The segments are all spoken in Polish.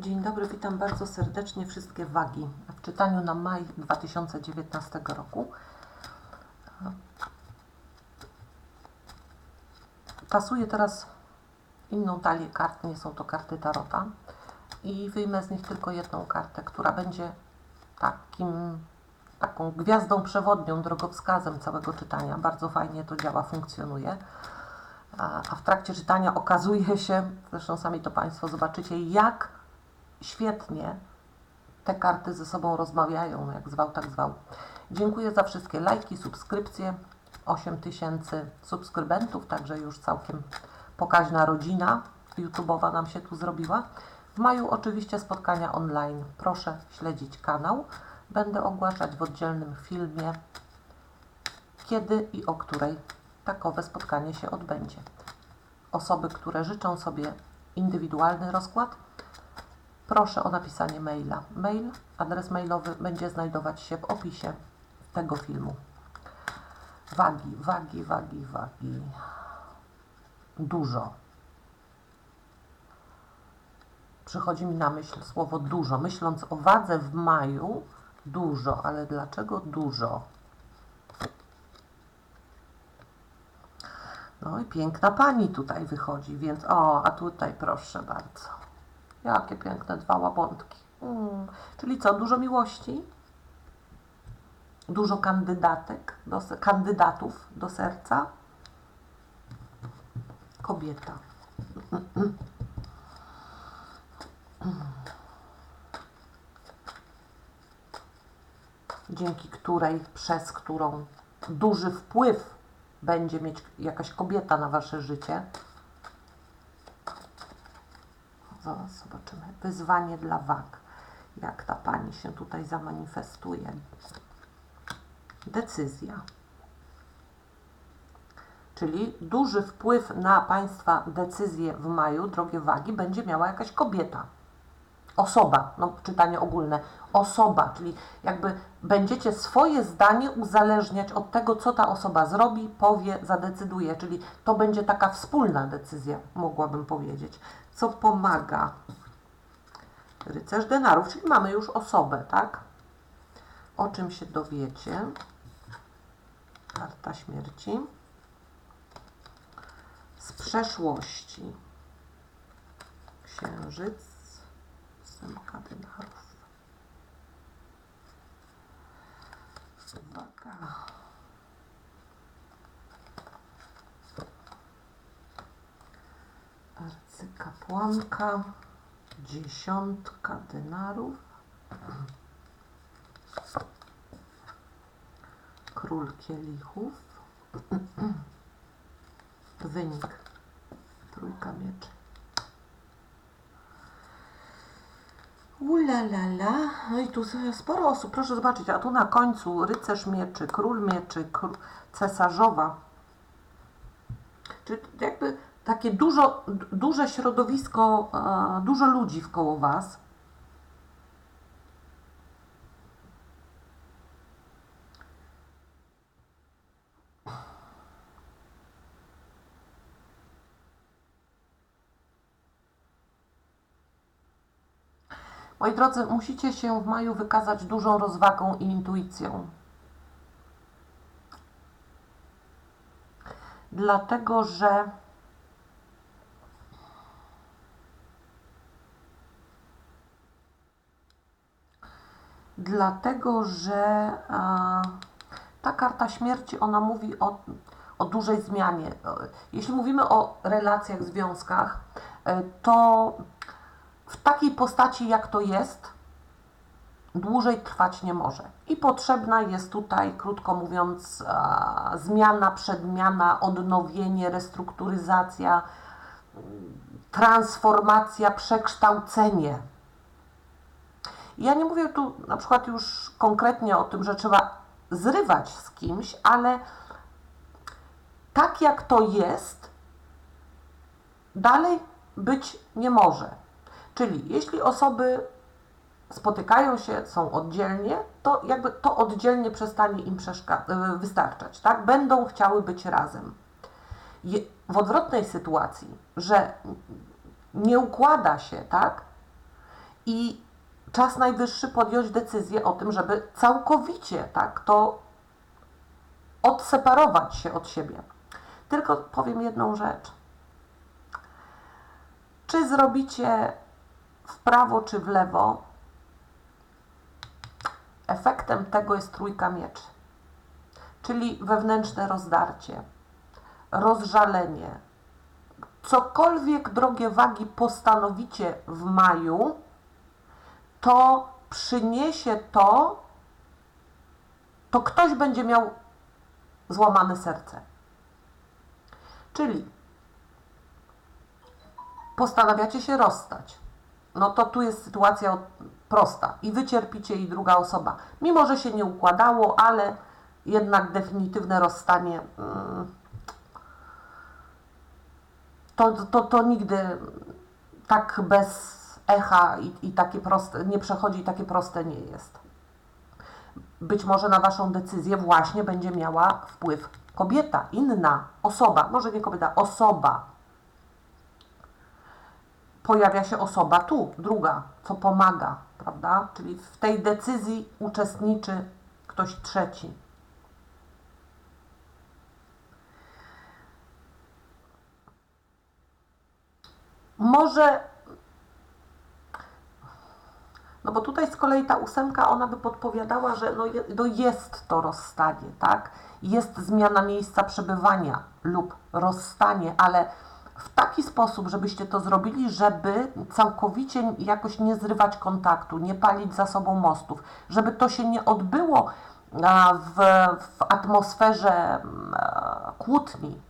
Dzień dobry, witam bardzo serdecznie wszystkie wagi w czytaniu na maj 2019 roku. Tasuję teraz inną talię kart, nie są to karty Tarota i wyjmę z nich tylko jedną kartę, która będzie takim, taką gwiazdą przewodnią, drogowskazem całego czytania. Bardzo fajnie to działa, funkcjonuje. A, w trakcie czytania okazuje się, zresztą sami to Państwo zobaczycie, jak świetnie te karty ze sobą rozmawiają, jak zwał, tak zwał. Dziękuję za wszystkie lajki, subskrypcje. 8 tysięcy subskrybentów, także już całkiem pokaźna rodzina YouTube'owa nam się tu zrobiła. W maju oczywiście spotkania online. Proszę śledzić kanał. Będę ogłaszać w oddzielnym filmie, kiedy i o której takowe spotkanie się odbędzie. Osoby, które życzą sobie indywidualny rozkład, proszę o napisanie maila. Mail, adres mailowy będzie znajdować się w opisie tego filmu. Wagi, wagi, wagi, wagi. Dużo. Przychodzi mi na myśl słowo dużo. Myśląc o wadze w maju, dużo, ale dlaczego dużo? No i piękna pani tutaj wychodzi, więc o, a tutaj proszę bardzo. Jakie piękne dwa łabątki. Mm. Czyli co, dużo miłości? Dużo kandydatek, do, kandydatów do serca? Kobieta. Dzięki której, przez którą duży wpływ będzie mieć jakaś kobieta na wasze życie. Zobaczymy. Wyzwanie dla wag. Jak ta pani się tutaj zamanifestuje. Decyzja. Czyli duży wpływ na Państwa decyzje w maju, drogie wagi, będzie miała jakaś kobieta. Osoba, no czytanie ogólne, osoba, czyli jakby będziecie swoje zdanie uzależniać od tego, co ta osoba zrobi, powie, zadecyduje, czyli to będzie taka wspólna decyzja, mogłabym powiedzieć. Co pomaga? Rycerz denarów, czyli mamy już osobę, tak? O czym się dowiecie? Karta śmierci. Z przeszłości. Księżyc. Ósemka denarów. Uwaga. Arcykapłanka. Dziesiątka denarów. Król kielichów. Wynik. Trójka mieczy. Ulalala. No i tu sporo osób, proszę zobaczyć, a tu na końcu rycerz mieczy, król mieczy, kró- cesarzowa. Czyli jakby takie dużo, duże środowisko, e, dużo ludzi wkoło Was. Moi drodzy, musicie się w maju wykazać dużą rozwagą i intuicją. Dlatego, że dlatego, że a, ta karta śmierci, ona mówi o, o dużej zmianie. Jeśli mówimy o relacjach, związkach, e, to w takiej postaci, jak to jest, dłużej trwać nie może. I potrzebna jest tutaj, krótko mówiąc, zmiana, przedmiana, odnowienie, restrukturyzacja, transformacja, przekształcenie. Ja nie mówię tu na przykład już konkretnie o tym, że trzeba zrywać z kimś, ale tak jak to jest, dalej być nie może. Czyli jeśli osoby spotykają się, są oddzielnie, to jakby to oddzielnie przestanie im y, wystarczać, tak? Będą chciały być razem. Je- w odwrotnej sytuacji, że nie układa się, tak? I czas najwyższy podjąć decyzję o tym, żeby całkowicie tak, to odseparować się od siebie. Tylko powiem jedną rzecz. Czy zrobicie w prawo czy w lewo, efektem tego jest trójka mieczy. Czyli wewnętrzne rozdarcie, rozżalenie. Cokolwiek, drogie wagi, postanowicie w maju, to przyniesie to, to ktoś będzie miał złamane serce. Czyli postanawiacie się rozstać. No to tu jest sytuacja prosta. I wy cierpicie, i druga osoba. Mimo, że się nie układało, ale jednak definitywne rozstanie mm, to, to, to nigdy tak bez echa i, i takie proste, nie przechodzi takie proste nie jest. Być może na Waszą decyzję właśnie będzie miała wpływ kobieta, inna osoba, może nie kobieta, osoba. Pojawia się osoba tu, druga, co pomaga, prawda? Czyli w tej decyzji uczestniczy ktoś trzeci. Może no bo tutaj z kolei ta ósemka, ona by podpowiadała, że no, no jest to rozstanie, tak? Jest zmiana miejsca przebywania lub rozstanie, ale w taki sposób, żebyście to zrobili, żeby całkowicie jakoś nie zrywać kontaktu, nie palić za sobą mostów, żeby to się nie odbyło w, w atmosferze kłótni,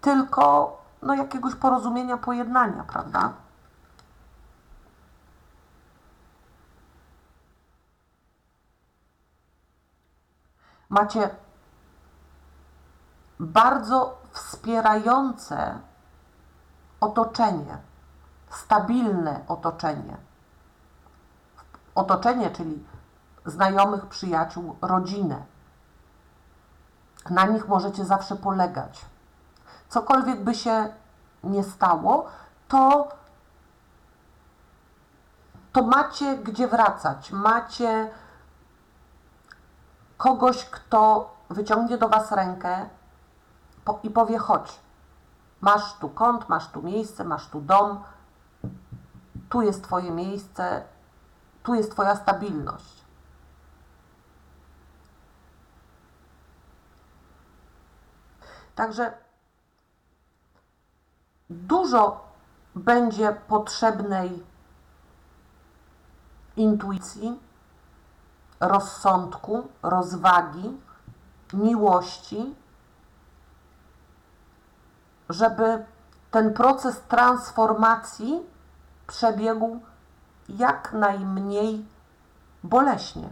tylko no, jakiegoś porozumienia, pojednania, prawda? macie bardzo wspierające otoczenie, stabilne otoczenie. Otoczenie, czyli znajomych, przyjaciół, rodzinę. Na nich możecie zawsze polegać. Cokolwiek by się nie stało, to, to macie gdzie wracać, macie kogoś, kto wyciągnie do Was rękę i powie: chodź, masz tu kąt, masz tu miejsce, masz tu dom, tu jest Twoje miejsce, tu jest Twoja stabilność. Także dużo będzie potrzebnej intuicji, rozsądku, rozwagi, miłości, żeby ten proces transformacji przebiegł jak najmniej boleśnie.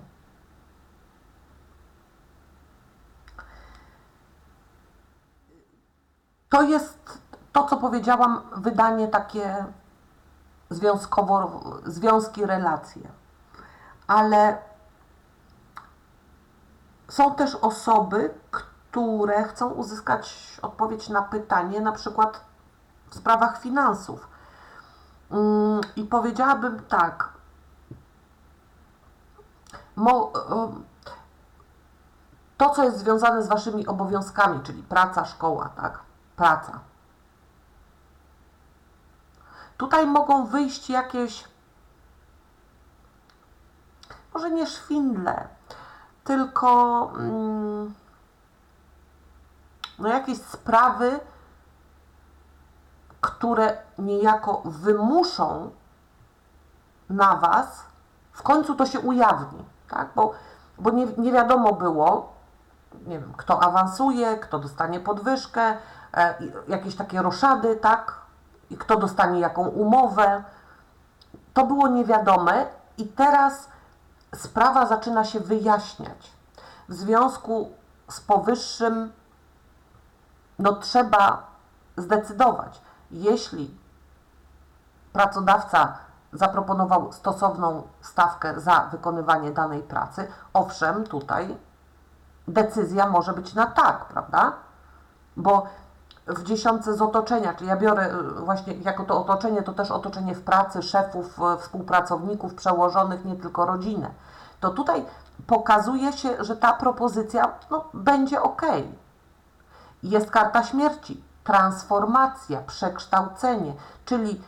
To jest to, co powiedziałam, wydanie takie związkowo, związki, relacje. Ale są też osoby, które chcą uzyskać odpowiedź na pytanie, na przykład w sprawach finansów. Mm, I powiedziałabym tak. To, co jest związane z Waszymi obowiązkami, czyli praca, szkoła, tak? Praca. Tutaj mogą wyjść jakieś, może nie szwindle, tylko mm, no jakieś sprawy, które niejako wymuszą na Was, w końcu to się ujawni, tak? Bo, bo nie, nie wiadomo było, nie wiem, kto awansuje, kto dostanie podwyżkę, e, jakieś takie roszady, tak? I kto dostanie jaką umowę. To było niewiadome i teraz sprawa zaczyna się wyjaśniać. W związku z powyższym, no trzeba zdecydować, jeśli pracodawca zaproponował stosowną stawkę za wykonywanie danej pracy, owszem, tutaj decyzja może być na tak, prawda? Bo w dziesiątce z otoczenia, czyli ja biorę y, właśnie jako to otoczenie, to też otoczenie w pracy, szefów, y, współpracowników, przełożonych, nie tylko rodzinę. To tutaj pokazuje się, że ta propozycja no, będzie ok. Jest karta śmierci, transformacja, przekształcenie, czyli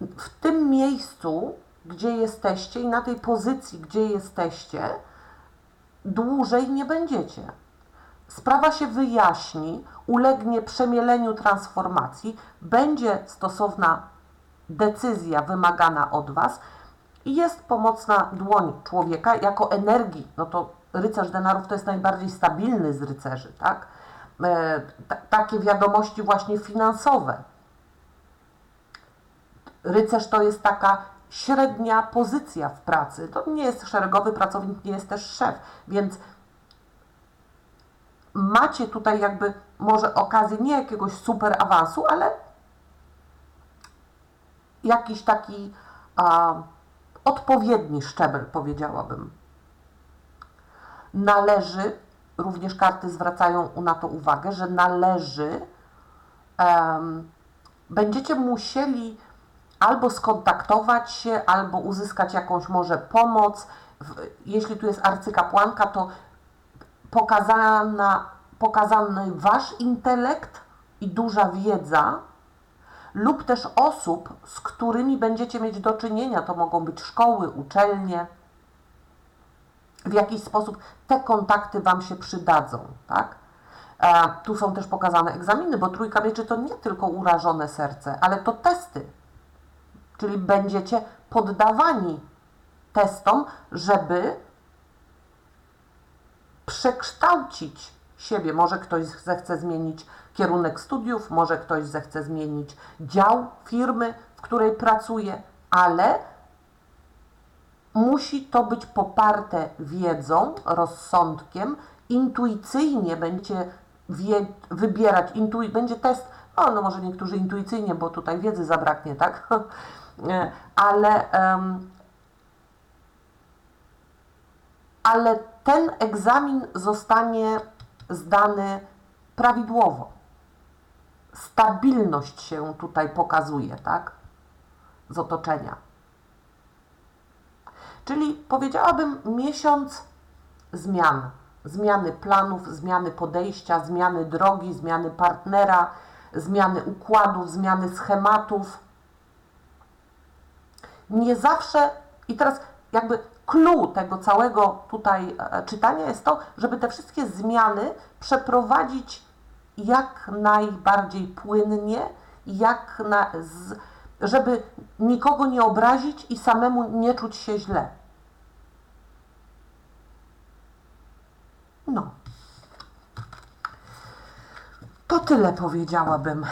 w tym miejscu, gdzie jesteście i na tej pozycji, gdzie jesteście, dłużej nie będziecie. Sprawa się wyjaśni, ulegnie przemieleniu transformacji, będzie stosowna decyzja wymagana od Was i jest pomocna dłoń człowieka jako energii. No to rycerz denarów to jest najbardziej stabilny z rycerzy, tak? E, takie wiadomości właśnie finansowe. Rycerz to jest taka średnia pozycja w pracy. To nie jest szeregowy pracownik, nie jest też szef, więc macie tutaj jakby może okazję nie jakiegoś super awansu, ale jakiś taki a, odpowiedni szczebel, powiedziałabym. Należy, również karty zwracają na to uwagę, że należy, um, będziecie musieli albo skontaktować się, albo uzyskać jakąś może pomoc. Jeśli tu jest arcykapłanka, to pokazana, pokazany wasz intelekt i duża wiedza, lub też osób, z którymi będziecie mieć do czynienia. To mogą być szkoły, uczelnie. W jakiś sposób te kontakty Wam się przydadzą, tak? E, tu są też pokazane egzaminy, bo trójka mieczy to nie tylko urażone serce, ale to testy. Czyli będziecie poddawani testom, żeby przekształcić siebie. Może ktoś zechce zmienić kierunek studiów, może ktoś zechce zmienić dział firmy, w której pracuje, ale musi to być poparte wiedzą, rozsądkiem, intuicyjnie będzie wie, wybierać, intui, będzie test, o, no może niektórzy intuicyjnie, bo tutaj wiedzy zabraknie, tak? ale, um, ale ten egzamin zostanie zdany prawidłowo. Stabilność się tutaj pokazuje, tak? Z otoczenia. Czyli powiedziałabym miesiąc zmian. Zmiany planów, zmiany podejścia, zmiany drogi, zmiany partnera, zmiany układów, zmiany schematów. Nie zawsze, i teraz jakby clue tego całego tutaj e, czytania jest to, żeby te wszystkie zmiany przeprowadzić jak najbardziej płynnie, jak na, z, żeby nikogo nie obrazić i samemu nie czuć się źle. No. To tyle powiedziałabym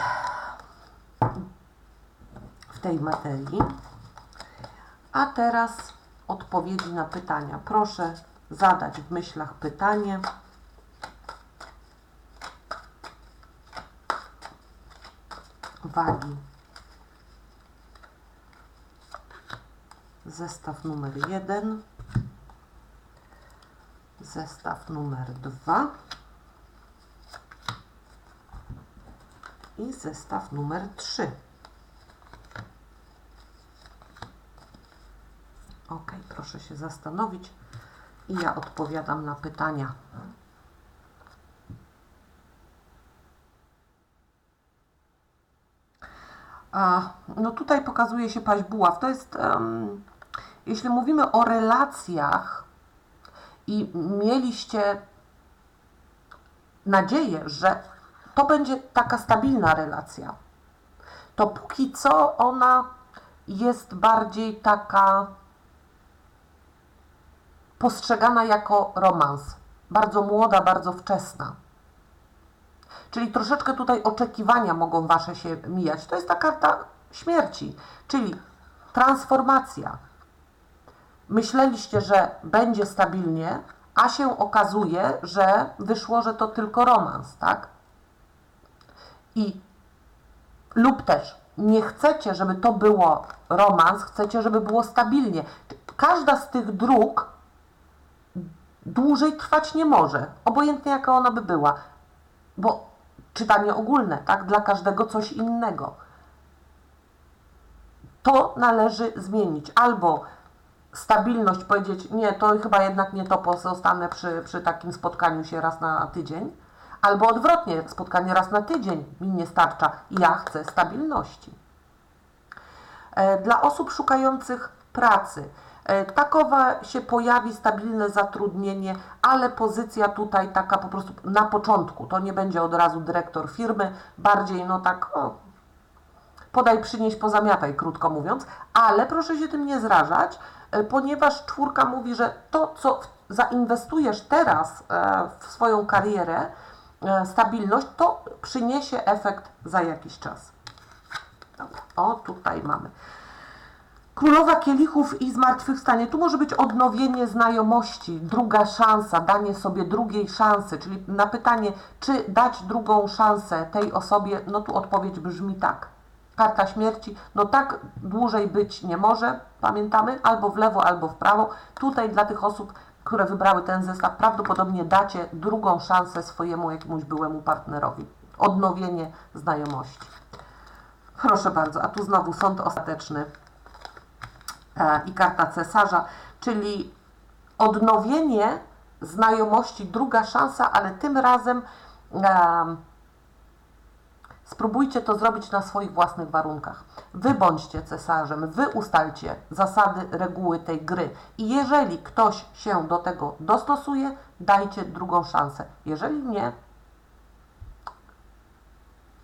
w tej materii. A teraz odpowiedzi na pytania. Proszę zadać w myślach pytanie. Wagi. Zestaw numer 1. Zestaw numer 2. I zestaw numer 3. Ok, proszę się zastanowić i ja odpowiadam na pytania. A, no tutaj pokazuje się paść buław. To jest, um, jeśli mówimy o relacjach i mieliście nadzieję, że to będzie taka stabilna relacja, to póki co ona jest bardziej taka postrzegana jako romans. Bardzo młoda, bardzo wczesna. Czyli troszeczkę tutaj oczekiwania mogą wasze się mijać. To jest ta karta śmierci, czyli transformacja. Myśleliście, że będzie stabilnie, a się okazuje, że wyszło, że to tylko romans, tak? I lub też nie chcecie, żeby to było romans, chcecie, żeby było stabilnie. Każda z tych dróg dłużej trwać nie może, obojętnie jaka ona by była, bo czytanie ogólne, tak? Dla każdego coś innego. To należy zmienić. Albo stabilność, powiedzieć, nie, to chyba jednak nie to, pozostanę przy, przy takim spotkaniu się raz na tydzień. Albo odwrotnie, spotkanie raz na tydzień mi nie starcza. Ja chcę stabilności. E, Dla osób szukających pracy, e, takowe się pojawi stabilne zatrudnienie, ale pozycja tutaj taka po prostu na początku. To nie będzie od razu dyrektor firmy, bardziej no tak o, podaj, przynieś, pozamiataj, krótko mówiąc, ale proszę się tym nie zrażać, ponieważ czwórka mówi, że to, co zainwestujesz teraz e, w swoją karierę, e, stabilność, to przyniesie efekt za jakiś czas. O, tutaj mamy. Królowa kielichów i zmartwychwstanie. Tu może być odnowienie znajomości, druga szansa, danie sobie drugiej szansy, czyli na pytanie, czy dać drugą szansę tej osobie, no tu odpowiedź brzmi tak. Karta śmierci, no tak dłużej być nie może, pamiętamy, albo w lewo, albo w prawo. Tutaj dla tych osób, które wybrały ten zestaw, prawdopodobnie dacie drugą szansę swojemu jakiemuś byłemu partnerowi. Odnowienie znajomości. Proszę bardzo, a tu znowu sąd ostateczny e, i karta cesarza, czyli odnowienie znajomości, druga szansa, ale tym razem em, spróbujcie to zrobić na swoich własnych warunkach. Wy bądźcie cesarzem, wy ustalcie zasady, reguły tej gry i jeżeli ktoś się do tego dostosuje, dajcie drugą szansę. Jeżeli nie,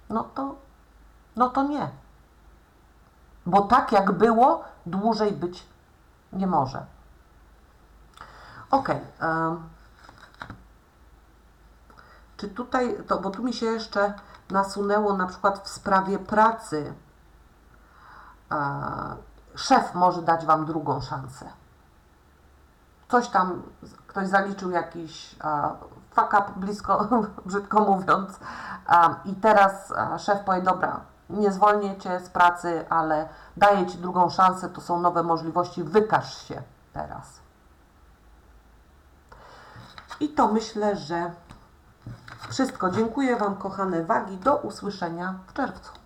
no to, no to nie. Bo tak jak było, dłużej być nie może. Ok. czy tutaj, to, bo tu mi się jeszcze nasunęło na przykład w sprawie pracy. E, szef może dać Wam drugą szansę. Coś tam, ktoś zaliczył jakiś e, fuck up, blisko, brzydko mówiąc, e, i teraz szef powie, dobra, nie zwolnię Cię z pracy, ale daję Ci drugą szansę, to są nowe możliwości, wykaż się teraz. I to myślę, że wszystko. Dziękuję Wam, kochane wagi. Do usłyszenia w czerwcu.